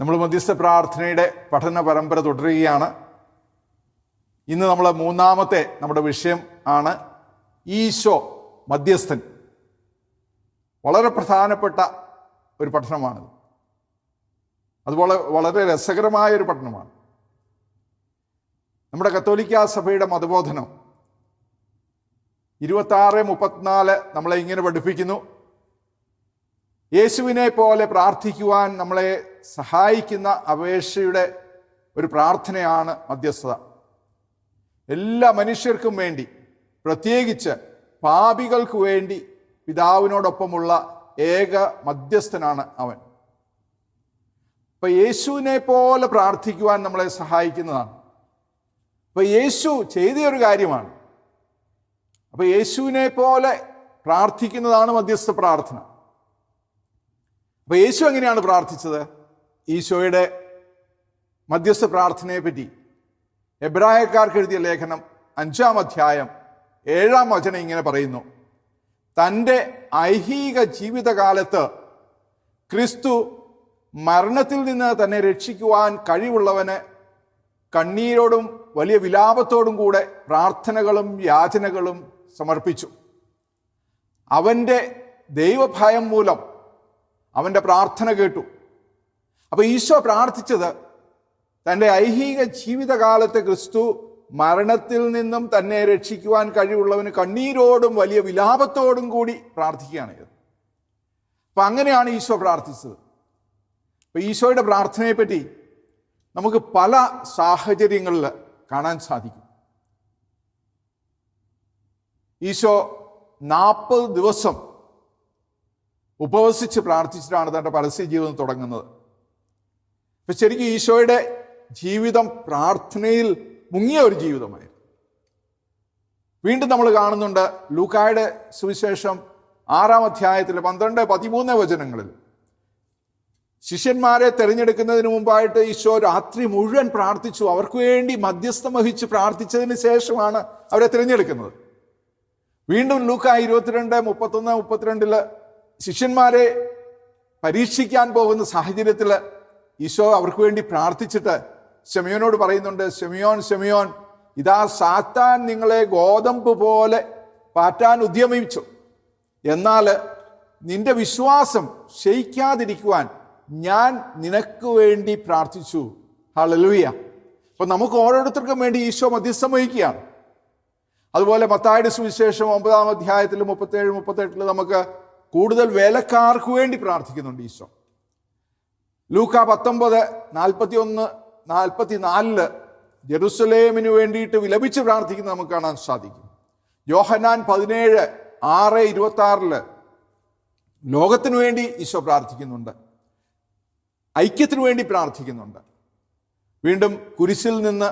നമ്മൾ മധ്യസ്ഥ പ്രാർത്ഥനയുടെ പഠന പരമ്പര തുടരുകയാണ്. ഇന്ന് നമ്മൾ മൂന്നാമത്തെ നമ്മുടെ വിഷയം ആണ് ഈശോ മധ്യസ്ഥൻ. വളരെ പ്രധാനപ്പെട്ട ഒരു പഠനമാണിത്. അതുപോലെ വളരെ രസകരമായ ഒരു പഠനമാണ്. നമ്മുടെ കത്തോലിക്ക സഭയുടെ മതബോധനം ഇരുപത്താറ് മുപ്പത്തിനാല് നമ്മളെ ഇങ്ങനെ പഠിപ്പിക്കുന്നു. യേശുവിനെ പോലെ പ്രാർത്ഥിക്കുവാൻ നമ്മളെ സഹായിക്കുന്ന അപേക്ഷയുടെ ഒരു പ്രാർത്ഥനയാണ് മധ്യസ്ഥത. എല്ലാ മനുഷ്യർക്കും വേണ്ടി പ്രത്യേകിച്ച് പാപികൾക്ക് വേണ്ടി പിതാവിനോടൊപ്പമുള്ള ഏക മധ്യസ്ഥനാണ് അവൻ. ഇപ്പൊ യേശുവിനെ പോലെ പ്രാർത്ഥിക്കുവാൻ നമ്മളെ സഹായിക്കുന്നതാണ്. ഇപ്പൊ യേശു ചെയ്ത ഒരു കാര്യമാണ്. അപ്പൊ യേശുവിനെ പോലെ പ്രാർത്ഥിക്കുന്നതാണ് മധ്യസ്ഥ പ്രാർത്ഥന. അപ്പൊ യേശു എങ്ങനെയാണ് പ്രാർത്ഥിച്ചത്? ഈശോയുടെ മധ്യസ്ഥ പ്രാർത്ഥനയെപ്പറ്റി എബ്രായക്കാർക്ക് എഴുതിയ ലേഖനം അഞ്ചാം അധ്യായം ഏഴാം വചനം ഇങ്ങനെ പറയുന്നു. തന്റെ ഐഹിക ജീവിതകാലത്ത് ക്രിസ്തു മരണത്തിൽ നിന്ന് തന്നെ രക്ഷിക്കുവാൻ കഴിവുള്ളവന് കണ്ണീരോടും വലിയ വിലാപത്തോടും കൂടെ പ്രാർത്ഥനകളും യാചനകളും സമർപ്പിച്ചു. അവന്റെ ദൈവഭയം മൂലം അവന്റെ പ്രാർത്ഥന കേട്ടു. അപ്പൊ ഈശോ പ്രാർത്ഥിച്ചത് തന്റെ ഐഹിക ജീവിതകാലത്തെ ക്രിസ്തു മരണത്തിൽ നിന്നും തന്നെ രക്ഷിക്കുവാൻ കഴിവുള്ളവന് കണ്ണീരോടും വലിയ വിലാപത്തോടും കൂടി പ്രാർത്ഥിക്കുകയാണ് ഇത്. അപ്പൊ അങ്ങനെയാണ് ഈശോ പ്രാർത്ഥിച്ചത്. അപ്പൊ ഈശോയുടെ പ്രാർത്ഥനയെ പറ്റി നമുക്ക് പല സാഹചര്യങ്ങളിൽ കാണാൻ സാധിക്കും. ഈശോ നാൽപ്പത് ദിവസം ഉപവസിച്ച് പ്രാർത്ഥിച്ചിട്ടാണ് തന്റെ പരസ്യ ജീവിതം തുടങ്ങുന്നത്. അപ്പൊ ശരിക്കും ഈശോയുടെ ജീവിതം പ്രാർത്ഥനയിൽ മുങ്ങിയ ഒരു ജീവിതമായിരുന്നു. വീണ്ടും നമ്മൾ കാണുന്നുണ്ട് ലൂക്കായുടെ സുവിശേഷം ആറാം അധ്യായത്തിൽ പന്ത്രണ്ട് പതിമൂന്ന് വചനങ്ങളിൽ. ശിഷ്യന്മാരെ തിരഞ്ഞെടുക്കുന്നതിന് മുമ്പായിട്ട് ഈശോ രാത്രി മുഴുവൻ പ്രാർത്ഥിച്ചു. അവർക്ക് വേണ്ടി മധ്യസ്ഥം വഹിച്ച് പ്രാർത്ഥിച്ചതിന് ശേഷമാണ് അവരെ തിരഞ്ഞെടുക്കുന്നത്. വീണ്ടും ലൂക്ക ഇരുപത്തിരണ്ട് മുപ്പത്തൊന്ന് മുപ്പത്തിരണ്ടിൽ ശിഷ്യന്മാരെ പരീക്ഷിക്കാൻ പോകുന്ന സാഹചര്യത്തിൽ ഈശോ അവർക്ക് വേണ്ടി പ്രാർത്ഥിച്ചിട്ട് ഷെമിയോനോട് പറയുന്നുണ്ട് ഷെമിയോൻ ഷെമിയോൻ ഇതാ സാത്താൻ നിങ്ങളെ ഗോതമ്പ് പോലെ പാറ്റാൻ ഉദ്യമിച്ചു. എന്നാൽ നിന്റെ വിശ്വാസം ക്ഷയിക്കാതിരിക്കുവാൻ ഞാൻ നിനക്ക് വേണ്ടി പ്രാർത്ഥിച്ചു. ഹളലുയ അപ്പൊ നമുക്ക് ഓരോരുത്തർക്കും വേണ്ടി ഈശോ മധ്യസ്ഥം വഹിക്കുകയാണ് അതുപോലെ മത്തായുടെ സുവിശേഷം ഒമ്പതാം അധ്യായത്തിൽ മുപ്പത്തേഴ് മുപ്പത്തെട്ടിൽ നമുക്ക് കൂടുതൽ വേലക്കാർക്ക് വേണ്ടി പ്രാർത്ഥിക്കുന്നുണ്ട് ഈശോ. ലൂക്ക പത്തൊമ്പത് നാൽപ്പത്തി ഒന്ന് നാൽപ്പത്തി നാലിൽ ജെറുസലേമിന് വേണ്ടിയിട്ട് വിലപിച്ച് പ്രാർത്ഥിക്കുന്നത് നമുക്ക് കാണാൻ സാധിക്കും. യോഹനാൻ പതിനേഴ് ആറ് ഇരുപത്തി ആറിൽ ലോകത്തിനു വേണ്ടി ഈശോ പ്രാർത്ഥിക്കുന്നുണ്ട്. ഐക്യത്തിനു വേണ്ടി പ്രാർത്ഥിക്കുന്നുണ്ട്. വീണ്ടും കുരിശിൽ നിന്ന്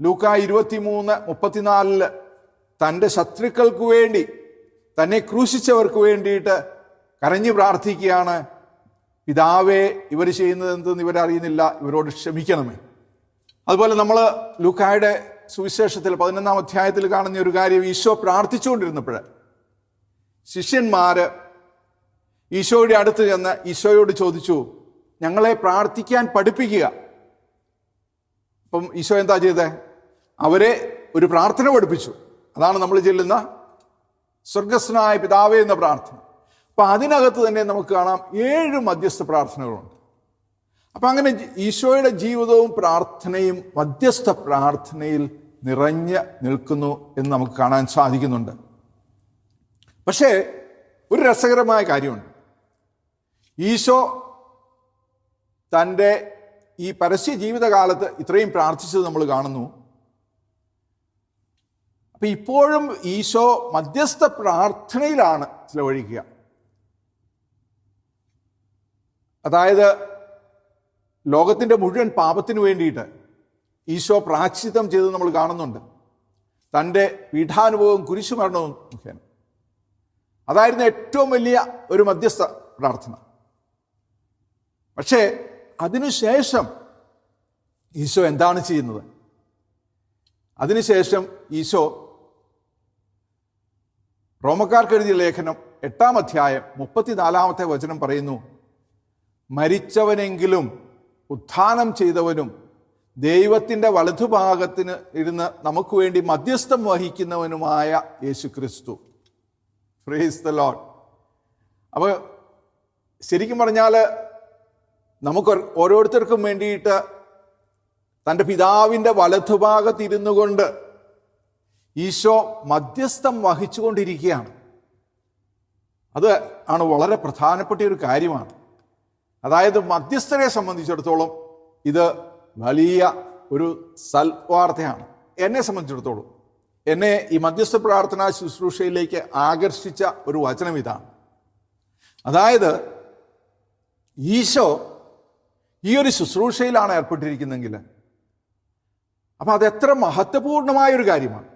ലൂക്ക ഇരുപത്തി മൂന്ന് മുപ്പത്തിനാലിൽ തന്റെ ശത്രുക്കൾക്ക് വേണ്ടി തന്നെ ക്രൂശിച്ചവർക്ക് വേണ്ടിയിട്ട് കരഞ്ഞു പ്രാർത്ഥിക്കുകയാണ് പിതാവേ ഇവർ ചെയ്യുന്നത് എന്തെന്ന് ഇവരറിയുന്നില്ല ഇവരോട് ക്ഷമിക്കണമേ. അതുപോലെ നമ്മൾ ലൂക്കായുടെ സുവിശേഷത്തിൽ പതിനൊന്നാം അധ്യായത്തിൽ കാണുന്ന ഒരു കാര്യം ഈശോ പ്രാർത്ഥിച്ചുകൊണ്ടിരുന്നപ്പോൾ ശിഷ്യന്മാര് ഈശോയുടെ അടുത്ത് ചെന്ന് ഈശോയോട് ചോദിച്ചു ഞങ്ങളെ പ്രാർത്ഥിക്കാൻ പഠിപ്പിക്കുക. അപ്പം ഈശോ എന്താ ചെയ്തേ? അവരെ ഒരു പ്രാർത്ഥന പഠിപ്പിച്ചു. അതാണ് നമ്മൾ ചെല്ലുന്ന സ്വർഗസ്നായ പിതാവേ എന്ന പ്രാർത്ഥന. അപ്പൊ അതിനകത്ത് തന്നെ നമുക്ക് കാണാം ഏഴ് മധ്യസ്ഥ പ്രാർത്ഥനകളുണ്ട്. അപ്പം അങ്ങനെ ഈശോയുടെ ജീവിതവും പ്രാർത്ഥനയും മധ്യസ്ഥ പ്രാർത്ഥനയിൽ നിറഞ്ഞ് നിൽക്കുന്നു എന്ന് നമുക്ക് കാണാൻ സാധിക്കുന്നുണ്ട്. പക്ഷേ ഒരു രസകരമായ കാര്യമുണ്ട്. ഈശോ തന്റെ ഈ പരസ്യ ജീവിതകാലത്ത് ഇത്രയും പ്രാർത്ഥിച്ചത് നമ്മൾ കാണുന്നു. അപ്പം ഇപ്പോഴും ഈശോ മധ്യസ്ഥ പ്രാർത്ഥനയിലാണ് ചിലവഴിക്കുക. അതായത് ലോകത്തിന്റെ മുഴുവൻ പാപത്തിന് വേണ്ടിയിട്ട് ഈശോ പ്രാച്ചിതം ചെയ്ത് നമ്മൾ കാണുന്നുണ്ട്. തന്റെ പീഠാനുഭവവും കുരിശുമരണവും മുഖേന അതായിരുന്നു ഏറ്റവും വലിയ ഒരു മധ്യസ്ഥ പ്രാർത്ഥന. പക്ഷേ അതിനുശേഷം ഈശോ എന്താണ് ചെയ്യുന്നത്? അതിനുശേഷം ഈശോ റോമക്കാർക്ക് എഴുതിയ ലേഖനം എട്ടാം അധ്യായം മുപ്പത്തിനാലാമത്തെ വചനം പറയുന്നു. മരിച്ചവനെങ്കിലും ഉത്ഥാനം ചെയ്തവനും ദൈവത്തിന്റെ വലതുഭാഗത്തിന് ഇരുന്ന് നമുക്ക് വേണ്ടി മധ്യസ്ഥം വഹിക്കുന്നവനുമായ യേശു ക്രിസ്തു ഫ്രേസ് ദ ലോഡ് അപ്പോൾ ശരിക്കും പറഞ്ഞാൽ നമുക്ക് ഓരോരുത്തർക്കും വേണ്ടിയിട്ട് തന്റെ പിതാവിന്റെ വലതുഭാഗത്തിരുന്നു കൊണ്ട് ഈശോ മധ്യസ്ഥം വഹിച്ചുകൊണ്ടിരിക്കുകയാണ്. അത് ആണ് വളരെ പ്രധാനപ്പെട്ട ഒരു കാര്യമാണ്. അതായത് മധ്യസ്ഥരെ സംബന്ധിച്ചിടത്തോളം ഇത് വലിയ ഒരു സൽവാർത്തയാണ് എന്നെ സംബന്ധിച്ചിടത്തോളം. എന്നെ ഈ മധ്യസ്ഥ പ്രാർത്ഥനാ ശുശ്രൂഷയിലേക്ക് ആകർഷിച്ച ഒരു വചനം ഇതാണ്. അതായത് ഈശോ ഈ ഒരു ശുശ്രൂഷയിലാണ് ഏർപ്പെട്ടിരിക്കുന്നെങ്കിൽ അപ്പം അതെത്ര മഹത്വപൂർണമായ ഒരു കാര്യമാണ്.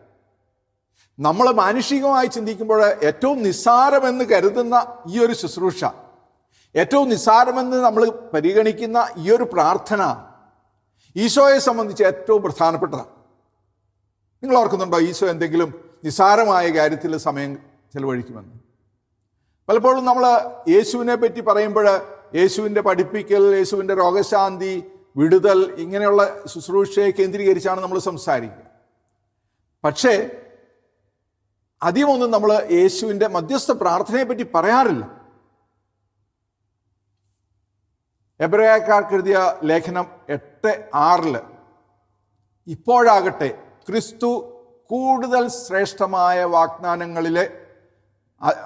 നമ്മൾ മാനുഷികമായി ചിന്തിക്കുമ്പോൾ ഏറ്റവും നിസ്സാരമെന്ന് കരുതുന്ന ഈ ഒരു ശുശ്രൂഷ ഏറ്റവും നിസ്സാരമെന്ന് നമ്മൾ പരിഗണിക്കുന്ന ഈ ഒരു പ്രാർത്ഥന ഈശോയെ സംബന്ധിച്ച് ഏറ്റവും പ്രധാനപ്പെട്ടതാണ്. നിങ്ങൾ ഓർക്കുന്നുണ്ടോ ഈശോ എന്തെങ്കിലും നിസ്സാരമായ കാര്യത്തിൽ സമയം ചെലവഴിക്കുമെന്ന്? പലപ്പോഴും നമ്മൾ യേശുവിനെ പറ്റി പറയുമ്പോൾ യേശുവിന്റെ പഠിപ്പിക്കൽ യേശുവിന്റെ രോഗശാന്തി വിടുതൽ ഇങ്ങനെയുള്ള ശുശ്രൂഷയെ കേന്ദ്രീകരിച്ചാണ് നമ്മൾ സംസാരിക്കുക. പക്ഷേ അധികമൊന്നും നമ്മൾ യേശുവിന്റെ മധ്യസ്ഥ പ്രാർത്ഥനയെ പറ്റി പറയാറില്ല. എബ്രയക്കാർക്ക് എഴുതിയ ലേഖനം എട്ട് ആറിൽ ഇപ്പോഴാകട്ടെ ക്രിസ്തു കൂടുതൽ ശ്രേഷ്ഠമായ വാഗ്ദാനങ്ങളിലെ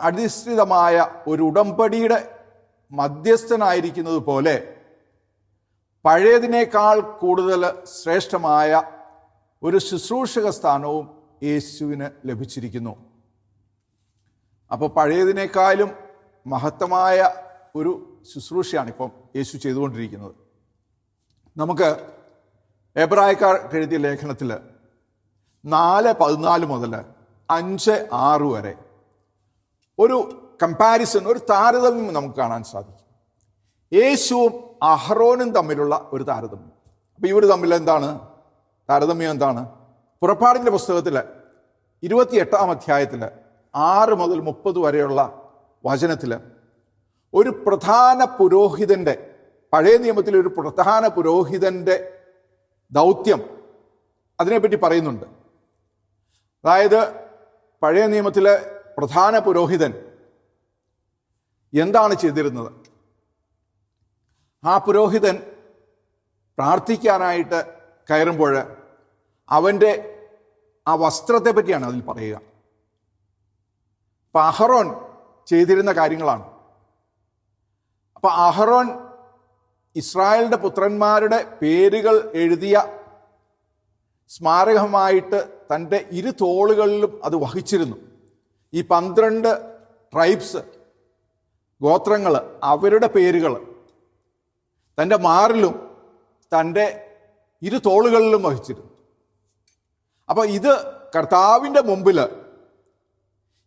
അധിഷ്ഠിതമായ ഒരു ഉടമ്പടിയുടെ മധ്യസ്ഥനായിരിക്കുന്നത് പോലെ പഴയതിനേക്കാൾ കൂടുതൽ ശ്രേഷ്ഠമായ ഒരു ശുശ്രൂഷക സ്ഥാനവും യേശുവിന് ലഭിച്ചിരിക്കുന്നു. അപ്പോൾ പഴയതിനേക്കാളും മഹത്തമായ ഒരു ശുശ്രൂഷയാണ് ഇപ്പം യേശു ചെയ്തുകൊണ്ടിരിക്കുന്നത്. നമുക്ക് എബ്രായക്കാർ എഴുതിയ ലേഖനത്തിൽ നാല് പതിനാല് മുതൽ അഞ്ച് ആറ് വരെ ഒരു കമ്പാരിസൺ ഒരു താരതമ്യം നമുക്ക് കാണാൻ സാധിക്കും. യേശുവും അഹ്റോനും തമ്മിലുള്ള ഒരു താരതമ്യം. അപ്പം ഇവർ തമ്മിൽ എന്താണ്? താരതമ്യം എന്താണ്? പുറപ്പാടിന്റെ പുസ്തകത്തിൽ ഇരുപത്തിയെട്ടാം അധ്യായത്തിൽ ആറ് മുതൽ മുപ്പത് വരെയുള്ള വചനത്തിൽ ഒരു പ്രധാന പുരോഹിതന്റെ പഴയ നിയമത്തിലെ ഒരു പ്രധാന പുരോഹിതന്റെ ദൗത്യം അതിനെപ്പറ്റി പറയുന്നുണ്ട്. അതായത് പഴയ നിയമത്തിലെ പ്രധാന പുരോഹിതൻ എന്താണ് ചെയ്തിരുന്നത്? ആ പുരോഹിതൻ പ്രാർത്ഥിക്കാനായിട്ട് കയറുമ്പോൾ അവന്റെ ആ വസ്ത്രത്തെ പറ്റിയാണ് അതിൽ പറയുക. അപ്പം ചെയ്തിരുന്ന കാര്യങ്ങളാണ്. അപ്പം അഹറോൻ ഇസ്രായേലിന്റെ പുത്രന്മാരുടെ പേരുകൾ എഴുതിയ സ്മാരകമായിട്ട് തന്റെ ഇരു തോളുകളിലും അത് വഹിച്ചിരുന്നു. ഈ പന്ത്രണ്ട് ട്രൈബ്സ് ഗോത്രങ്ങൾ അവരുടെ പേരുകൾ തന്റെ മാറിലും തന്റെ ഇരു തോളുകളിലും വഹിച്ചിരുന്നു. അപ്പോൾ ഇത് കർത്താവിന്റെ മുമ്പിൽ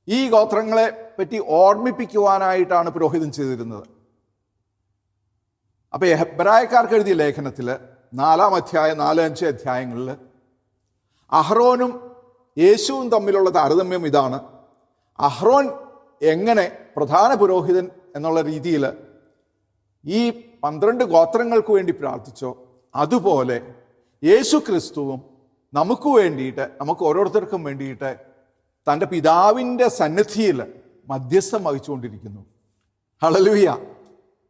ഈ ഗോത്രങ്ങളെ പറ്റി ഓർമ്മിപ്പിക്കുവാനായിട്ടാണ് പുരോഹിതം ചെയ്തിരുന്നത്. അപ്പോൾ ഹെബ്രായക്കാർക്ക് എഴുതിയ ലേഖനത്തിൽ നാലാം അധ്യായം നാല് അധ്യായങ്ങളിൽ അഹ്റോനും യേശുവും തമ്മിലുള്ള താരതമ്യം ഇതാണ്. അഹ്റോൻ എങ്ങനെ പ്രധാന പുരോഹിതൻ എന്നുള്ള രീതിയിൽ ഈ പന്ത്രണ്ട് ഗോത്രങ്ങൾക്ക് വേണ്ടി പ്രാർത്ഥിച്ചോ അതുപോലെ യേശു ക്രിസ്തുവും നമുക്ക് വേണ്ടിയിട്ട് നമുക്ക് ഓരോരുത്തർക്കും വേണ്ടിയിട്ട് തന്റെ പിതാവിന്റെ സന്നിധിയിൽ മധ്യസ്ഥം വഹിച്ചുകൊണ്ടിരിക്കുന്നു. ഹളലുയ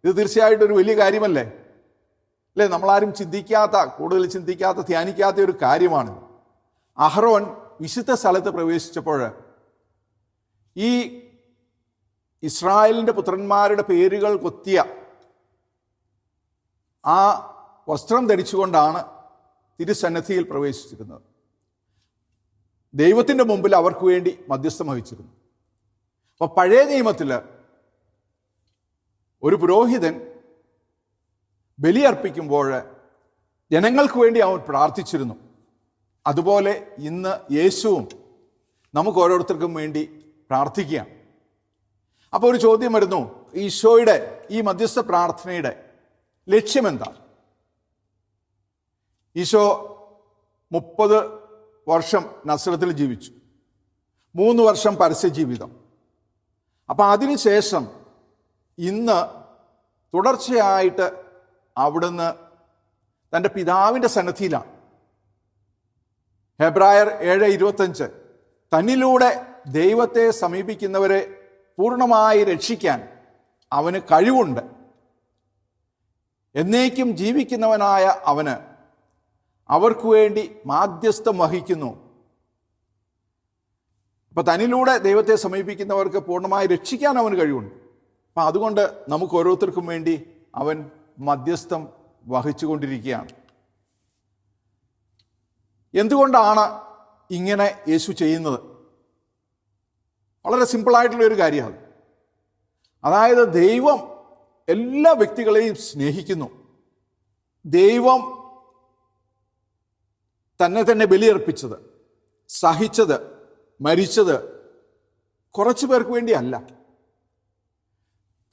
ഇത് തീർച്ചയായിട്ടും ഒരു വലിയ കാര്യമല്ലേ? അല്ലേ? നമ്മളാരും ചിന്തിക്കാത്ത കൂടുതൽ ചിന്തിക്കാത്ത ധ്യാനിക്കാത്ത ഒരു കാര്യമാണ്. അഹ്റോൻ വിശുദ്ധ സ്ഥലത്ത് പ്രവേശിച്ചപ്പോൾ ഈ ഇസ്രായേലിന്റെ പുത്രന്മാരുടെ പേരുകൾ കൊത്തിയ ആ വസ്ത്രം ധരിച്ചുകൊണ്ടാണ് തിരുസന്നദ്ധിയിൽ പ്രവേശിച്ചിരുന്നത്. ദൈവത്തിന്റെ മുമ്പിൽ അവർക്ക് വേണ്ടി മധ്യസ്ഥം വഹിച്ചിരുന്നു. അപ്പോൾ പഴയ നിയമത്തിൽ ഒരു പുരോഹിതൻ ബലിയർപ്പിക്കുമ്പോൾ ജനങ്ങൾക്ക് വേണ്ടി അവൻ പ്രാർത്ഥിച്ചിരുന്നു. അതുപോലെ ഇന്ന് യേശുവും നമുക്ക് ഓരോരുത്തർക്കും വേണ്ടി പ്രാർത്ഥിക്കുകയാണ്. അപ്പോൾ ഒരു ചോദ്യം വരുന്നു ഈശോയുടെ ഈ മധ്യസ്ഥ പ്രാർത്ഥനയുടെ ലക്ഷ്യമെന്താ? ഈശോ മുപ്പത് വർഷം നസ്രത്തിൽ ജീവിച്ചു. മൂന്ന് വർഷം പരസ്യ ജീവിതം അപ്പം അതിനുശേഷം ഇന്ന് തുടർച്ചയായിട്ട് അവിടുന്ന് തന്റെ പിതാവിന്റെ സന്നദ്ധിയിലാണ് ഹെബ്രായർ ഏഴ് ഇരുപത്തഞ്ച് തന്നിലൂടെ ദൈവത്തെ സമീപിക്കുന്നവരെ പൂർണമായി രക്ഷിക്കാൻ അവന് കഴിവുണ്ട്. എന്നേക്കും ജീവിക്കുന്നവനായ അവന് അവർക്ക് വേണ്ടി മാധ്യസ്ഥം വഹിക്കുന്നു. അപ്പൊ തന്നിലൂടെ ദൈവത്തെ സമീപിക്കുന്നവർക്ക് പൂർണമായി രക്ഷിക്കാൻ അവന് കഴിവുണ്ട്. അപ്പം അതുകൊണ്ട് നമുക്ക് ഓരോരുത്തർക്കും വേണ്ടി അവൻ മധ്യസ്ഥം വഹിച്ചുകൊണ്ടിരിക്കുകയാണ്. എന്തുകൊണ്ടാണ് ഇങ്ങനെ യേശു ചെയ്യുന്നത്? വളരെ സിമ്പിളായിട്ടുള്ള ഒരു കാര്യമാണ്. അതായത് ദൈവം എല്ലാ വ്യക്തികളെയും സ്നേഹിക്കുന്നു. ദൈവം തന്നെ തന്നെ ബലിയർപ്പിച്ചത് സഹിച്ചത് മരിച്ചത് കുറച്ചു പേർക്ക് വേണ്ടിയല്ല.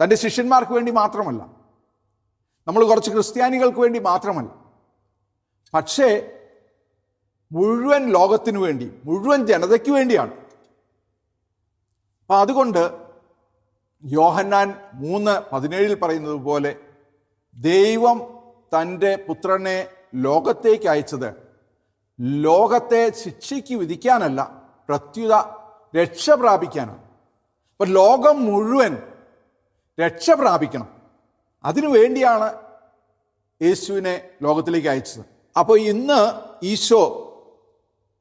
തന്റെ ശിഷ്യന്മാർക്ക് വേണ്ടി മാത്രമല്ല നമ്മൾ കുറച്ച് ക്രിസ്ത്യാനികൾക്ക് വേണ്ടി മാത്രമല്ല പക്ഷേ മുഴുവൻ ലോകത്തിനു വേണ്ടി മുഴുവൻ ജനതയ്ക്ക് വേണ്ടിയാണ്. അപ്പം അതുകൊണ്ട് യോഹന്നാൻ മൂന്ന് പതിനേഴിൽ പറയുന്നത് പോലെ ദൈവം തന്റെ പുത്രനെ ലോകത്തേക്ക് അയച്ചത് ലോകത്തെ ശിക്ഷയ്ക്ക് വിധിക്കാനല്ല പ്രത്യുത രക്ഷ പ്രാപിക്കാനാണ്. അപ്പം ലോകം മുഴുവൻ രക്ഷ പ്രാപിക്കണം. അതിനു വേണ്ടിയാണ് യേശുവിനെ ലോകത്തിലേക്ക് അയച്ചത്. അപ്പോൾ ഇന്ന് ഈശോ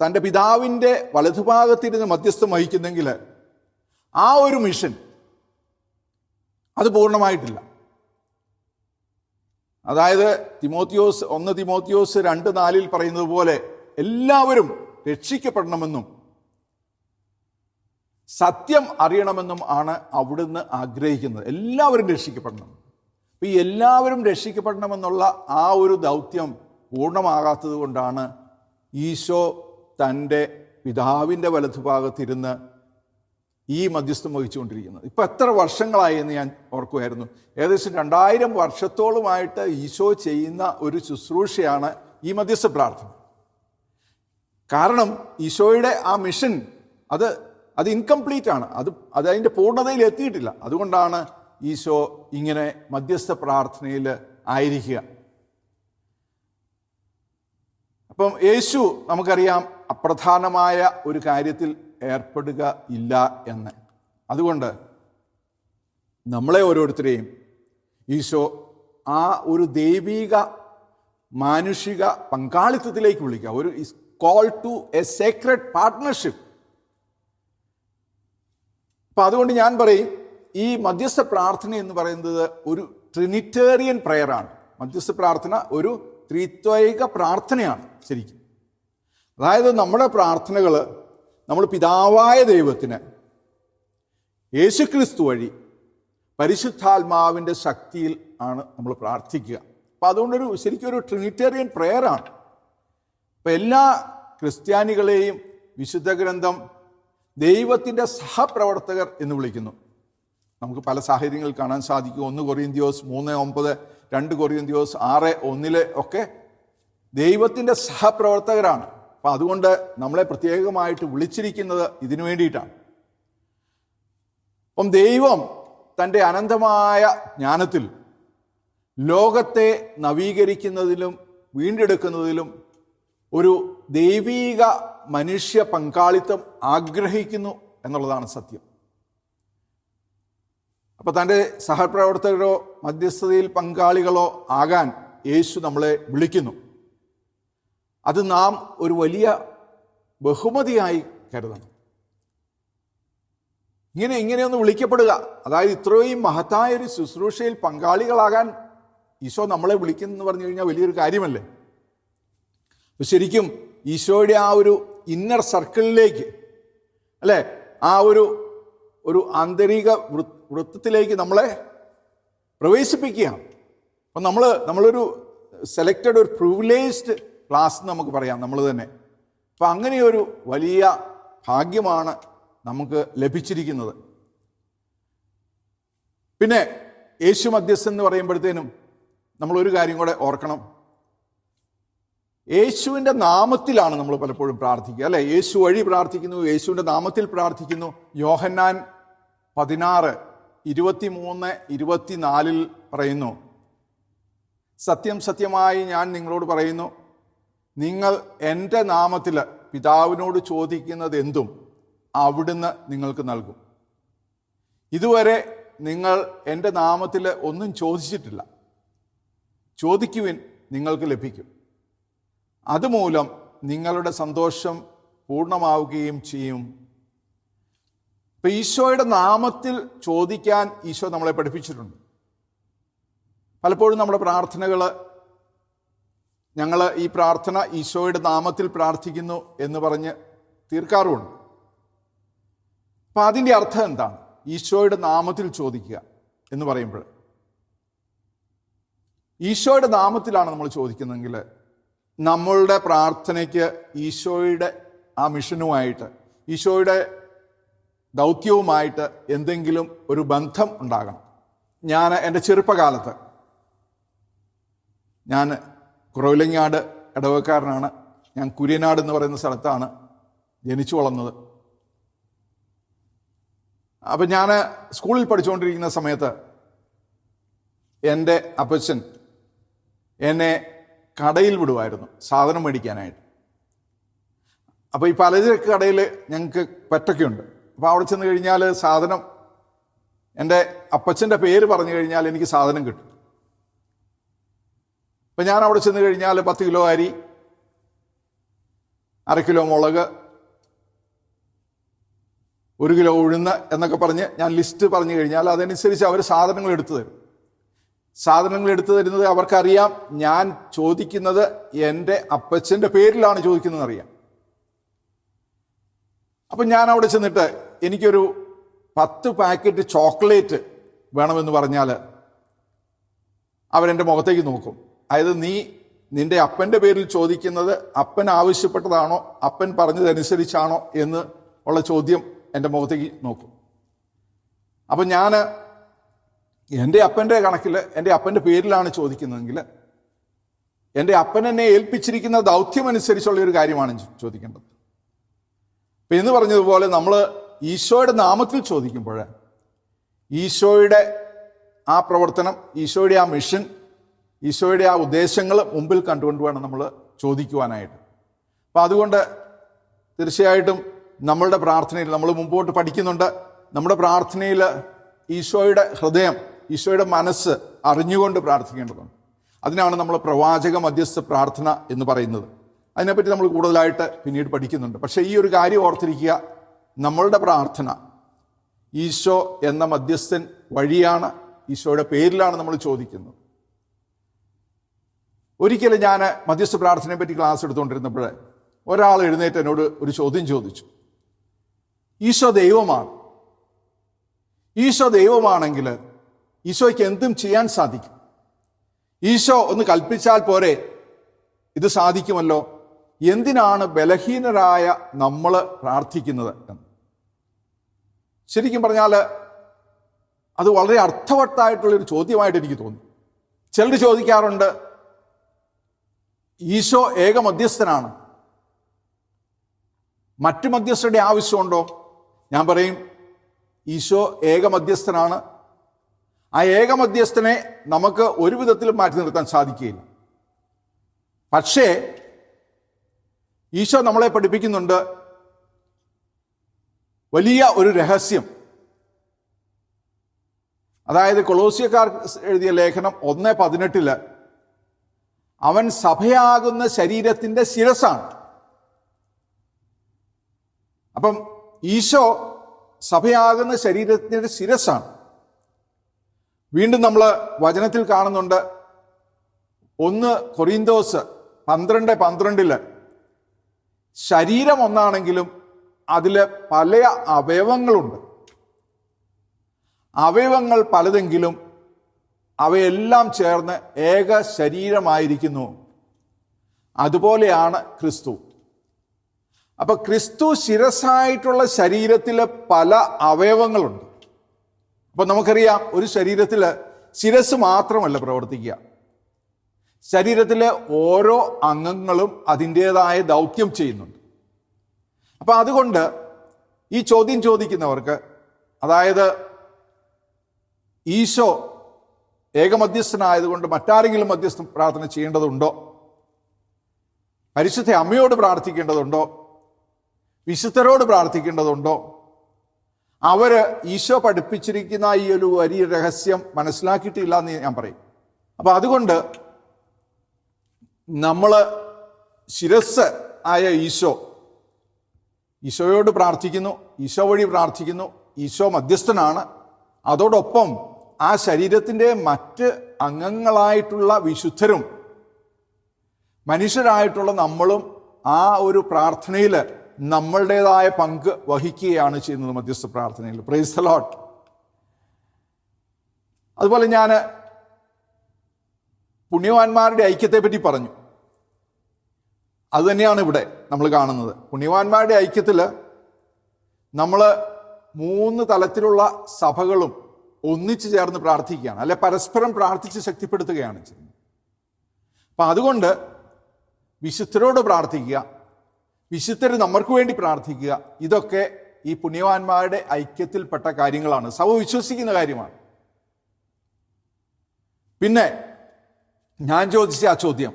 തന്റെ പിതാവിന്റെ വലതുഭാഗത്തിരുന്ന് മധ്യസ്ഥം വഹിക്കുന്നെങ്കിൽ ആ ഒരു മിഷൻ അത് പൂർണമായിട്ടില്ല. അതായത് തിമോത്തിയോസ് ഒന്ന് തിമോത്തിയോസ് രണ്ട് നാലിൽ പറയുന്നത് പോലെ എല്ലാവരും രക്ഷിക്കപ്പെടണമെന്നും സത്യം അറിയണമെന്നും ആണ് അവിടുന്ന് ആഗ്രഹിക്കുന്നത്. എല്ലാവരും രക്ഷിക്കപ്പെടണം. ഈ എല്ലാവരും രക്ഷിക്കപ്പെടണമെന്നുള്ള ആ ഒരു ദൗത്യം പൂർണമാകാത്തത് കൊണ്ടാണ് ഈശോ തന്റെ പിതാവിന്റെ വലതുഭാഗത്തിരുന്ന് ഈ മധ്യസ്ഥം വഹിച്ചുകൊണ്ടിരിക്കുന്നത്. ഇപ്പം എത്ര വർഷങ്ങളായി എന്ന് ഞാൻ ഓർക്കുമായിരുന്നു. ഏകദേശം രണ്ടായിരം വർഷത്തോളമായിട്ട് ഈശോ ചെയ്യുന്ന ഒരു ശുശ്രൂഷയാണ് ഈ മധ്യസ്ഥ പ്രാർത്ഥന. കാരണം ഈശോയുടെ ആ മിഷൻ അത് അത് ഇൻകംപ്ലീറ്റ് ആണ്. അത് അത് അതിന്റെ പൂർണതയിൽ എത്തിയിട്ടില്ല. അതുകൊണ്ടാണ് ഈശോ ഇങ്ങനെ മധ്യസ്ഥ പ്രാർത്ഥനയിൽ ആയിരിക്കുക. അപ്പം യേശു നമുക്കറിയാം അപ്രധാനമായ ഒരു കാര്യത്തിൽ ഏർപ്പെടുക ഇല്ല എന്ന്. അതുകൊണ്ട് നമ്മളെ ഓരോരുത്തരെയും ഈശോ ആ ഒരു ദൈവിക മാനുഷിക പങ്കാളിത്തത്തിലേക്ക് വിളിക്കുക. ഒരു call to a sacred partnership അപ്പം അതുകൊണ്ട് ഞാൻ പറയും ഈ മധ്യസ്ഥ പ്രാർത്ഥന എന്ന് പറയുന്നത് ഒരു ട്രിനിറ്റേറിയൻ പ്രെയറാണ് മധ്യസ്ഥ പ്രാർത്ഥന ഒരു ത്രിത്വൈക പ്രാർത്ഥനയാണ് ശരിക്കും. അതായത് നമ്മുടെ പ്രാർത്ഥനകൾ നമ്മൾ പിതാവായ ദൈവത്തിന് യേശുക്രിസ്തു വഴി പരിശുദ്ധാത്മാവിന്റെ ശക്തിയിൽ ആണ് നമ്മൾ പ്രാർത്ഥിക്കുക. അപ്പം അതുകൊണ്ടൊരു ശരിക്കും ഒരു ട്രിനിറ്റേറിയൻ പ്രെയറാണ് അപ്പം എല്ലാ ക്രിസ്ത്യാനികളെയും വിശുദ്ധ ഗ്രന്ഥം ദൈവത്തിന്റെ സഹപ്രവർത്തകർ എന്ന് വിളിക്കുന്നു. നമുക്ക് പല സാഹചര്യങ്ങൾ കാണാൻ സാധിക്കും. ഒന്ന് കൊറിയന്തിയോസ് മൂന്ന് ഒമ്പത് രണ്ട് കൊറിയന്തിയോസ് ആറ് ഒന്നിൽ ഒക്കെ ദൈവത്തിന്റെ സഹപ്രവർത്തകരാണ്. അപ്പം അതുകൊണ്ട് നമ്മളെ പ്രത്യേകമായിട്ട് വിളിച്ചിരിക്കുന്നത് ഇതിനു വേണ്ടിയിട്ടാണ്. അപ്പം ദൈവം തന്റെ അനന്തമായ ജ്ഞാനത്തിൽ ലോകത്തെ നവീകരിക്കുന്നതിലും വീണ്ടെടുക്കുന്നതിലും ഒരു ദൈവീക മനുഷ്യ പങ്കാളിത്തം ആഗ്രഹിക്കുന്നു എന്നുള്ളതാണ് സത്യം. അപ്പോൾ തന്റെ സഹപ്രവർത്തകരോ മധ്യസ്ഥതയിൽ പങ്കാളികളോ ആകാൻ യേശു നമ്മളെ വിളിക്കുന്നു. അത് നാം ഒരു വലിയ ബഹുമതിയായി കരുതണം. ഇങ്ങനെ ഇങ്ങനെയൊന്ന് വിളിക്കപ്പെടുക. അതായത് ഇത്രയും മഹത്തായ ഒരു ശുശ്രൂഷയിൽ പങ്കാളികളാകാൻ ഈശോ നമ്മളെ വിളിക്കുന്നു പറഞ്ഞു കഴിഞ്ഞാൽ വലിയൊരു കാര്യമല്ലേ? ശരിക്കും ഈശോയുടെ ആ ഒരു ഇന്നർ സർക്കിളിലേക്ക് അല്ലേ? ആ ഒരു ഒരു ആന്തരിക വൃത്തത്തിലേക്ക് നമ്മളെ പ്രവേശിപ്പിക്കുകയാണ്. അപ്പം നമ്മൾ നമ്മളൊരു സെലക്റ്റഡ് ഒരു പ്രിവിലേജ്ഡ് ക്ലാസ് എന്ന് നമുക്ക് പറയാം നമ്മൾ തന്നെ. അപ്പം അങ്ങനെയൊരു വലിയ ഭാഗ്യമാണ് നമുക്ക് ലഭിച്ചിരിക്കുന്നത്. പിന്നെ യേശു മധ്യസ്ഥൻ എന്ന് പറയുമ്പോഴത്തേനും നമ്മളൊരു കാര്യം കൂടെ ഓർക്കണം. യേശുവിന്റെ നാമത്തിലാണ് നമ്മൾ പലപ്പോഴും പ്രാർത്ഥിക്കുക അല്ലെ? യേശു വഴി പ്രാർത്ഥിക്കുന്നു യേശുവിന്റെ നാമത്തിൽ പ്രാർത്ഥിക്കുന്നു. യോഹന്നാൻ പതിനാറ് ഇരുപത്തി മൂന്ന് ഇരുപത്തിനാലിൽ പറയുന്നു സത്യം സത്യമായി ഞാൻ നിങ്ങളോട് പറയുന്നു നിങ്ങൾ എന്റെ നാമത്തിൽ പിതാവിനോട് ചോദിക്കുന്നത് എന്തും അവിടുന്ന് നിങ്ങൾക്ക് നൽകും. ഇതുവരെ നിങ്ങൾ എന്റെ നാമത്തിൽ ഒന്നും ചോദിച്ചിട്ടില്ല. ചോദിക്കുവിൻ നിങ്ങൾക്ക് ലഭിക്കും. അതുമൂലം നിങ്ങളുടെ സന്തോഷം പൂർണമാവുകയും ചെയ്യും. ഇപ്പം ഈശോയുടെ നാമത്തിൽ ചോദിക്കാൻ ഈശോ നമ്മളെ പഠിപ്പിച്ചിട്ടുണ്ട്. പലപ്പോഴും നമ്മുടെ പ്രാർത്ഥനകൾ ഞങ്ങൾ ഈ പ്രാർത്ഥന ഈശോയുടെ നാമത്തിൽ പ്രാർത്ഥിക്കുന്നു എന്ന് പറഞ്ഞ് തീർക്കാറുമുണ്ട്. അപ്പം അതിന്റെ അർത്ഥം എന്താണ്? ഈശോയുടെ നാമത്തിൽ ചോദിക്കുക എന്ന് പറയുമ്പോൾ. ഈശോയുടെ നാമത്തിലാണ് നമ്മൾ ചോദിക്കുന്നതെങ്കിൽ നമ്മളുടെ പ്രാർത്ഥനയ്ക്ക് ഈശോയുടെ ആ മിഷനുമായിട്ട് ഈശോയുടെ ദൗത്യവുമായിട്ട് എന്തെങ്കിലും ഒരു ബന്ധം ഉണ്ടാകണം. ഞാൻ എന്റെ ചെറുപ്പകാലത്ത് ഞാൻ കുറവിലങ്ങാട് ഇടവക്കാരനാണ് ഞാൻ കുര്യനാട് എന്ന് പറയുന്ന സ്ഥലത്താണ് ജനിച്ചു വളർന്നത്. അപ്പം ഞാൻ സ്കൂളിൽ പഠിച്ചുകൊണ്ടിരിക്കുന്ന സമയത്ത് എന്റെ അപ്പച്ചൻ എന്നെ കടയിൽ വിടുമായിരുന്നു സാധനം മേടിക്കാനായിട്ട്. അപ്പോൾ ഈ പലചരക്ക് കടയിൽ ഞങ്ങൾക്ക് പറ്റൊക്കെയുണ്ട്. അപ്പോൾ അവിടെ ചെന്ന് കഴിഞ്ഞാൽ സാധനം എന്റെ അപ്പച്ചന്റെ പേര് പറഞ്ഞു കഴിഞ്ഞാൽ എനിക്ക് സാധനം കിട്ടും. അപ്പം ഞാൻ അവിടെ ചെന്ന് കഴിഞ്ഞാൽ പത്ത് കിലോ അരി അര കിലോ മുളക് ഒരു കിലോ ഉഴുന്ന് എന്നൊക്കെ പറഞ്ഞ് ഞാൻ ലിസ്റ്റ് പറഞ്ഞു കഴിഞ്ഞാൽ അതനുസരിച്ച് അവർ സാധനങ്ങൾ എടുത്തു തരും. സാധനങ്ങൾ എടുത്തു തരുന്നത് അവർക്കറിയാം. ഞാൻ ചോദിക്കുന്നത് എന്റെ അപ്പച്ചന്റെ പേരിലാണ് ചോദിക്കുന്നത് അറിയാം. അപ്പം ഞാൻ അവിടെ ചെന്നിട്ട് എനിക്കൊരു പത്ത് പാക്കറ്റ് ചോക്ലേറ്റ് വേണമെന്ന് പറഞ്ഞാൽ അവരെന്റെ മുഖത്തേക്ക് നോക്കും. അതായത് നീ നിന്റെ അപ്പന്റെ പേരിൽ ചോദിക്കുന്നത് അപ്പൻ ആവശ്യപ്പെട്ടതാണോ അപ്പൻ പറഞ്ഞതനുസരിച്ചാണോ എന്ന് ഉള്ള ചോദ്യം എന്റെ മുഖത്തേക്ക് നോക്കും. അപ്പം ഞാൻ എന്റെ അപ്പന്റെ കണക്കിൽ എന്റെ അപ്പന്റെ പേരിലാണ് ചോദിക്കുന്നതെങ്കിൽ എന്റെ അപ്പൻ എന്നെ ഏൽപ്പിച്ചിരിക്കുന്ന ദൗത്യമനുസരിച്ചുള്ള ഒരു കാര്യമാണ് ചോദിക്കേണ്ടത്. അപ്പം എന്ന് പറഞ്ഞതുപോലെ നമ്മൾ ഈശോയുടെ നാമത്തിൽ ചോദിക്കുമ്പോൾ ഈശോയുടെ ആ പ്രവർത്തനം ഈശോയുടെ ആ മിഷൻ ഈശോയുടെ ആ ഉദ്ദേശങ്ങൾ മുമ്പിൽ കണ്ടുകൊണ്ട് വേണം നമ്മൾ ചോദിക്കുവാനായിട്ട്. അപ്പം അതുകൊണ്ട് തീർച്ചയായിട്ടും നമ്മളുടെ പ്രാർത്ഥനയിൽ നമ്മൾ മുമ്പോട്ട് പഠിക്കുന്നുണ്ട്. നമ്മുടെ പ്രാർത്ഥനയിൽ ഈശോയുടെ ഹൃദയം ഈശോയുടെ മനസ്സ് അറിഞ്ഞുകൊണ്ട് പ്രാർത്ഥിക്കേണ്ടതുണ്ട്. അതിനാണ് നമ്മൾ പ്രവാചക മധ്യസ്ഥ പ്രാർത്ഥന എന്ന് പറയുന്നത്. അതിനെപ്പറ്റി നമ്മൾ കൂടുതലായിട്ട് പിന്നീട് പഠിക്കുന്നുണ്ട്. പക്ഷേ ഈ ഒരു കാര്യം ഓർത്തിരിക്കുക. നമ്മളുടെ പ്രാർത്ഥന ഈശോ എന്ന മധ്യസ്ഥൻ വഴിയാണ് ഈശോയുടെ പേരിലാണ് നമ്മൾ ചോദിക്കുന്നത്. ഒരിക്കലും ഞാൻ മധ്യസ്ഥ പ്രാർത്ഥനയെ പറ്റി ക്ലാസ് എടുത്തുകൊണ്ടിരുന്നപ്പോൾ ഒരാൾ എഴുന്നേറ്റ് എന്നോട് ഒരു ചോദ്യം ചോദിച്ചു. ഈശോ ദൈവമാണ്. ഈശോ ദൈവമാണെങ്കിൽ ഈശോയ്ക്ക് എന്തും ചെയ്യാൻ സാധിക്കും. ഈശോ ഒന്ന് കൽപ്പിച്ചാൽ പോരെ ഇത് സാധിക്കുമല്ലോ? എന്തിനാണ് ബലഹീനരായ നമ്മൾ പ്രാർത്ഥിക്കുന്നത് എന്ന്? ശരിക്കും പറഞ്ഞാൽ അത് വളരെ അർത്ഥവത്തായിട്ടുള്ളൊരു ചോദ്യമായിട്ട് എനിക്ക് തോന്നി. ചിലർ ചോദിക്കാറുണ്ട് ഈശോ ഏക മധ്യസ്ഥനാണ്. മറ്റു മധ്യസ്ഥരുടെ ആവശ്യമുണ്ടോ? ഞാൻ പറയും ഈശോ ഏക മധ്യസ്ഥനാണ്. ആ ഏക മധ്യസ്ഥനെ നമുക്ക് ഒരു വിധത്തിലും മാറ്റി നിർത്താൻ സാധിക്കുകയില്ല. പക്ഷേ ഈശോ നമ്മളെ പഠിപ്പിക്കുന്നുണ്ട് വലിയ ഒരു രഹസ്യം. അതായത് കൊളോസിയക്കാർ എഴുതിയ ലേഖനം ഒന്ന് പതിനെട്ടിൽ അവൻ സഭയാകുന്ന ശരീരത്തിന്റെ ശിരസാണ് അപ്പം ഈശോ സഭയാകുന്ന ശരീരത്തിന്റെ ശിരസാണ് വീണ്ടും നമ്മൾ വചനത്തിൽ കാണുന്നുണ്ട്. ഒന്ന് കൊറിന്തോസ് പന്ത്രണ്ട് പന്ത്രണ്ടിൽ ശരീരം ഒന്നാണെങ്കിലും അതിൽ പല അവയവങ്ങളുണ്ട്. അവയവങ്ങൾ പലതെങ്കിലും അവയെല്ലാം ചേർന്ന് ഏക ശരീരമായിരിക്കുന്നു. അതുപോലെയാണ് ക്രിസ്തു. അപ്പൊ ക്രിസ്തു ശിരസായിട്ടുള്ള ശരീരത്തിലെ പല അവയവങ്ങളുണ്ട്. അപ്പൊ നമുക്കറിയാം ഒരു ശരീരത്തിൽ ശിരസ് മാത്രമല്ല പ്രവർത്തിക്കുക. ശരീരത്തിലെ ഓരോ അംഗങ്ങളും അതിന്റെതായ ദൗത്യം ചെയ്യുന്നുണ്ട്. അപ്പൊ അതുകൊണ്ട് ഈ ചോദ്യം ചോദിക്കുന്നവർക്ക് അതായത് ഈശോ ഏകമധ്യസ്ഥനായതുകൊണ്ട് മറ്റാരെങ്കിലും മധ്യസ്ഥ പ്രാർത്ഥന ചെയ്യേണ്ടതുണ്ടോ? പരിശുദ്ധ അമ്മയോട് പ്രാർത്ഥിക്കേണ്ടതുണ്ടോ? വിശുദ്ധരോട് പ്രാർത്ഥിക്കേണ്ടതുണ്ടോ? അവർ ഈശോ പഠിപ്പിച്ചിരിക്കുന്ന ഈ ഒരു വലിയ രഹസ്യം മനസ്സിലാക്കിയിട്ടില്ല എന്ന് ഞാൻ പറയും. അപ്പം അതുകൊണ്ട് നമ്മൾ ശിരസ് ആയ ഈശോ ഈശോയോട് പ്രാർത്ഥിക്കുന്നു ഈശോ വഴി പ്രാർത്ഥിക്കുന്നു ഈശോ മധ്യസ്ഥനാണ്. അതോടൊപ്പം ആ ശരീരത്തിന്റെ മറ്റ് അംഗങ്ങളായിട്ടുള്ള വിശുദ്ധരും മനുഷ്യരായിട്ടുള്ള നമ്മളും ആ ഒരു പ്രാർത്ഥനയിൽ നമ്മളുടേതായ പങ്ക് വഹിക്കുകയാണ് ചെയ്യുന്നത് മധ്യസ്ഥ പ്രാർത്ഥനയിൽ. പ്രൈസ് ലോട്ട് അതുപോലെ ഞാൻ പുണ്യവാന്മാരുടെ ഐക്യത്തെ പറ്റി പറഞ്ഞു അതുതന്നെയാണ് ഇവിടെ നമ്മൾ കാണുന്നത്. പുണ്യവാന്മാരുടെ ഐക്യത്തിൽ നമ്മൾ മൂന്ന് തലത്തിലുള്ള സഭകളും ഒന്നിച്ചു ചേർന്ന് പ്രാർത്ഥിക്കുകയാണ്. അല്ലെ പരസ്പരം പ്രാർത്ഥിച്ച് ശക്തിപ്പെടുത്തുകയാണ് ചെയ്യുന്നത്. അപ്പം അതുകൊണ്ട് വിശുദ്ധരോട് പ്രാർത്ഥിക്കുക വിശുദ്ധർ നമ്മൾക്ക് വേണ്ടി പ്രാർത്ഥിക്കുക. ഇതൊക്കെ ഈ പുണ്യവാന്മാരുടെ ഐക്യത്തിൽപ്പെട്ട കാര്യങ്ങളാണ്. സഭ വിശ്വസിക്കുന്ന കാര്യമാണ്. പിന്നെ ഞാൻ ചോദിച്ച ആ ചോദ്യം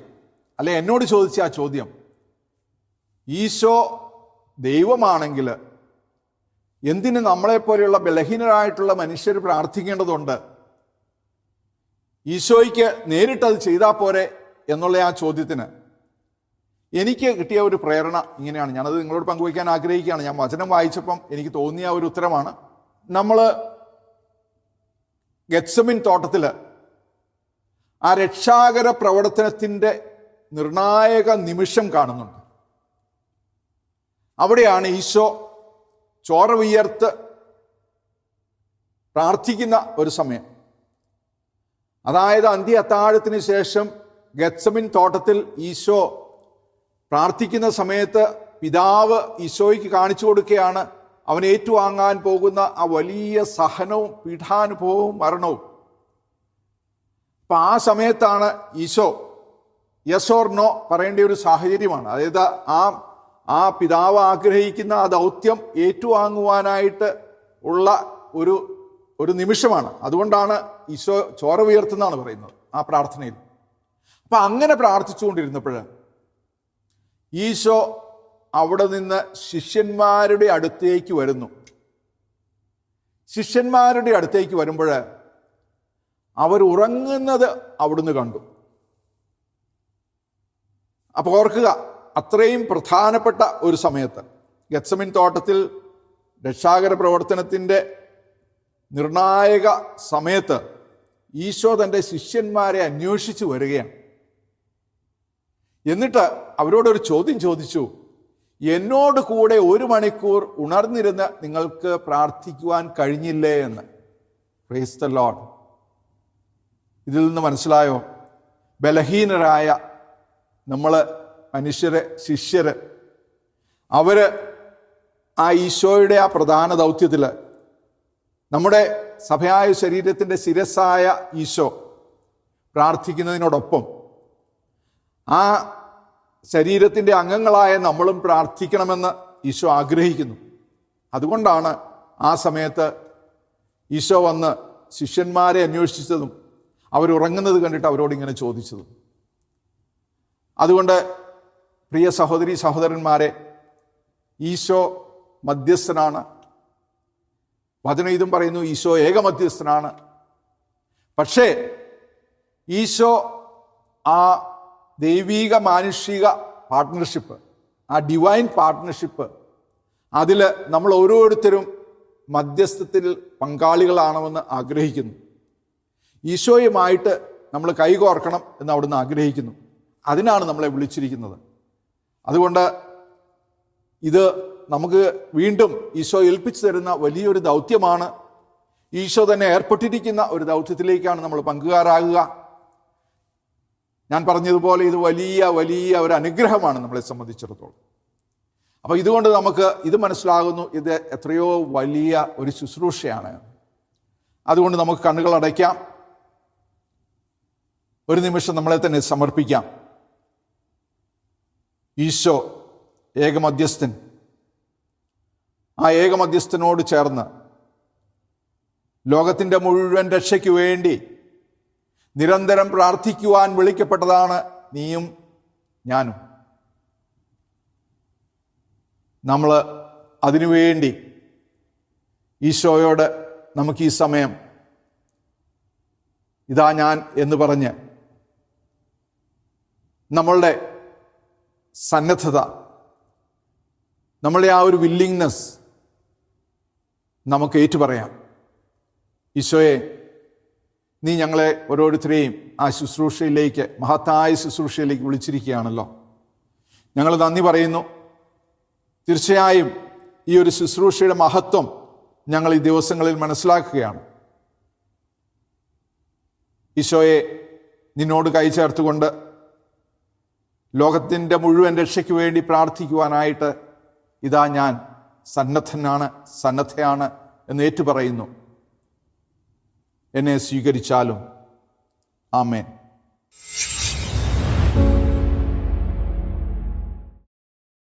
അല്ലെ എന്നോട് ചോദിച്ച ആ ചോദ്യം ഈശോ ദൈവമാണെങ്കിൽ എന്തിന് നമ്മളെപ്പോലെയുള്ള ബലഹീനരായിട്ടുള്ള മനുഷ്യർ പ്രാർത്ഥിക്കേണ്ടതുണ്ട്? ഈശോയ്ക്ക് നേരിട്ടത് ചെയ്താൽ പോരെ എന്നുള്ള ആ ചോദ്യത്തിന് എനിക്ക് കിട്ടിയ ഒരു പ്രേരണ ഇങ്ങനെയാണ്. ഞാനത് നിങ്ങളോട് പങ്കുവയ്ക്കാൻ ആഗ്രഹിക്കുകയാണ്. ഞാൻ വചനം വായിച്ചപ്പം എനിക്ക് തോന്നിയ ഒരു ഉത്തരമാണ്. നമ്മൾ ഗത്സമിൻ തോട്ടത്തിൽ ആ രക്ഷാകര പ്രവർത്തനത്തിന്റെ നിർണായക നിമിഷം കാണുന്നുണ്ട്. അവിടെയാണ് ഈശോ ചോര ഉയർത്ത് പ്രാർത്ഥിക്കുന്ന ഒരു സമയം. അതായത് അന്ത്യ അത്താഴത്തിന് ശേഷം ഗത്സമിൻ തോട്ടത്തിൽ ഈശോ പ്രാർത്ഥിക്കുന്ന സമയത്ത് പിതാവ് ഈശോയ്ക്ക് കാണിച്ചു കൊടുക്കുകയാണ് അവൻ ഏറ്റുവാങ്ങാൻ പോകുന്ന ആ വലിയ സഹനവും പീഠാനുഭവവും മരണവും. അപ്പം ആ സമയത്താണ് ഈശോ യെസ് ഓർ നോ പറയേണ്ട ഒരു സാഹചര്യമാണ്. അതായത് ആ ആ പിതാവ് ആഗ്രഹിക്കുന്ന ആ ദൗത്യം ഏറ്റുവാങ്ങുവാനായിട്ട് ഉള്ള ഒരു ഒരു നിമിഷമാണ്. അതുകൊണ്ടാണ് ഈശോ ചോര ഉയർത്തുന്നതാണ് പറയുന്നത് ആ പ്രാർത്ഥനയിൽ. അപ്പം അങ്ങനെ പ്രാർത്ഥിച്ചുകൊണ്ടിരുന്നപ്പോൾ ഈശോ അവിടെ നിന്ന് ശിഷ്യന്മാരുടെ അടുത്തേക്ക് വരുന്നു. ശിഷ്യന്മാരുടെ അടുത്തേക്ക് വരുമ്പോൾ അവർ ഉറങ്ങുന്നത് അവിടുന്ന് കണ്ടു. അപ്പോൾ ഓർക്കുക അത്രയും പ്രധാനപ്പെട്ട ഒരു സമയത്ത് ഗത്സമിൻ തോട്ടത്തിൽ രക്ഷാകര പ്രവർത്തനത്തിന്റെ നിർണായക സമയത്ത് ഈശോ തന്റെ ശിഷ്യന്മാരെ അന്വേഷിച്ചു വരികയാണ്. എന്നിട്ട് അവരോടൊരു ചോദ്യം ചോദിച്ചു എന്നോട് കൂടെ ഒരു മണിക്കൂർ ഉണർന്നിരുന്ന് നിങ്ങൾക്ക് പ്രാർത്ഥിക്കുവാൻ കഴിഞ്ഞില്ലേ? എന്ന്. പ്രേസ് ദ ലോഡ് ഇതിൽ നിന്ന് മനസ്സിലായോ? ബലഹീനരായ നമ്മൾ മനുഷ്യരെ ശിഷ്യര് അവർ ആ ഈശോയുടെ ആ പ്രധാന ദൗത്യത്തിൽ നമ്മുടെ സഭയായ ശരീരത്തിന്റെ ശിരസായ ഈശോ പ്രാർത്ഥിക്കുന്നതിനോടൊപ്പം ആ ശരീരത്തിന്റെ അംഗങ്ങളായ നമ്മളും പ്രാർത്ഥിക്കണമെന്ന് ഈശോ ആഗ്രഹിക്കുന്നു. അതുകൊണ്ടാണ് ആ സമയത്ത് ഈശോ വന്ന് ശിഷ്യന്മാരെ അന്വേഷിച്ചതും അവരുറങ്ങുന്നത് കണ്ടിട്ട് അവരോട് ഇങ്ങനെ ചോദിച്ചതും. അതുകൊണ്ട് പ്രിയ സഹോദരി സഹോദരന്മാരെ ഈശോ മധ്യസ്ഥനാണ്. വചന ഇതും പറയുന്നു ഈശോ ഏക മധ്യസ്ഥനാണ് പക്ഷേ ഈശോ ആ ദൈവീക മാനുഷിക പാർട്ട്ണർഷിപ്പ് ആ ഡിവൈൻ പാർട്ട്ണർഷിപ്പ് അതിൽ നമ്മൾ ഓരോരുത്തരും മധ്യസ്ഥത്തിൽ പങ്കാളികളാണെന്ന് ആഗ്രഹിക്കുന്നു. ഈശോയുമായിട്ട് നമ്മൾ കൈകോർക്കണം എന്ന് അവിടുന്ന് ആഗ്രഹിക്കുന്നു. അതിനാണ് നമ്മളെ വിളിച്ചിരിക്കുന്നത്. അതുകൊണ്ട് ഇത് നമുക്ക് വീണ്ടും ഈശോ ഏൽപ്പിച്ചു തരുന്ന വലിയൊരു ദൗത്യമാണ്. ഈശോ തന്നെ ഏർപ്പെട്ടിരിക്കുന്ന ഒരു ദൗത്യത്തിലേക്കാണ് നമ്മൾ പങ്കുകാരാകുക. ഞാൻ പറഞ്ഞതുപോലെ ഇത് വലിയ വലിയ ഒരു അനുഗ്രഹമാണ് നമ്മളെ സംബന്ധിച്ചിടത്തോളം. അപ്പോൾ ഇതുകൊണ്ട് നമുക്ക് ഇത് മനസ്സിലാകുന്നു ഇത് എത്രയോ വലിയ ഒരു ശുശ്രൂഷയാണ്. അതുകൊണ്ട് നമുക്ക് കണ്ണുകൾ അടയ്ക്കാം. ഒരു നിമിഷം നമ്മളെ തന്നെ സമർപ്പിക്കാം. ഈശോ ഏകമധ്യസ്ഥൻ. ആ ഏകമധ്യസ്ഥനോട് ചേർന്ന് ലോകത്തിന്റെ മുഴുവൻ രക്ഷയ്ക്ക് വേണ്ടി നിരന്തരം പ്രാർത്ഥിക്കുവാൻ വിളിക്കപ്പെട്ടതാണ് നീയും ഞാനും. നമ്മൾ അതിനുവേണ്ടി ഈശോയോട് നമുക്ക് ഈ സമയം ഇതാ ഞാൻ എന്ന് പറഞ്ഞ് നമ്മളുടെ സന്നദ്ധത നമ്മളുടെ ആ ഒരു വില്ലിങ്നെസ് നമുക്ക് ഏറ്റുപറയാം. ഈശോയെ നീ ഞങ്ങളെ ഓരോരുത്തരെയും ആ ശുശ്രൂഷയിലേക്ക് മഹത്തായ ശുശ്രൂഷയിലേക്ക് വിളിച്ചിരിക്കുകയാണല്ലോ. ഞങ്ങൾ നന്ദി പറയുന്നു. തീർച്ചയായും ഈ ഒരു ശുശ്രൂഷയുടെ മഹത്വം ഞങ്ങൾ ഈ ദിവസങ്ങളിൽ മനസ്സിലാക്കുകയാണ്. ഈശോയെ നിന്നോട് കൈ ചേർത്തുകൊണ്ട് ലോകത്തിന്റെ മുഴുവൻ രക്ഷയ്ക്ക് വേണ്ടി പ്രാർത്ഥിക്കുവാനായിട്ട് ഇതാ ഞാൻ സന്നദ്ധനാണ് സന്നദ്ധയാണ് എന്ന് ഏറ്റുപറയുന്നു എന്നെ സ്വീകരിച്ചാലും. ആമേൻ.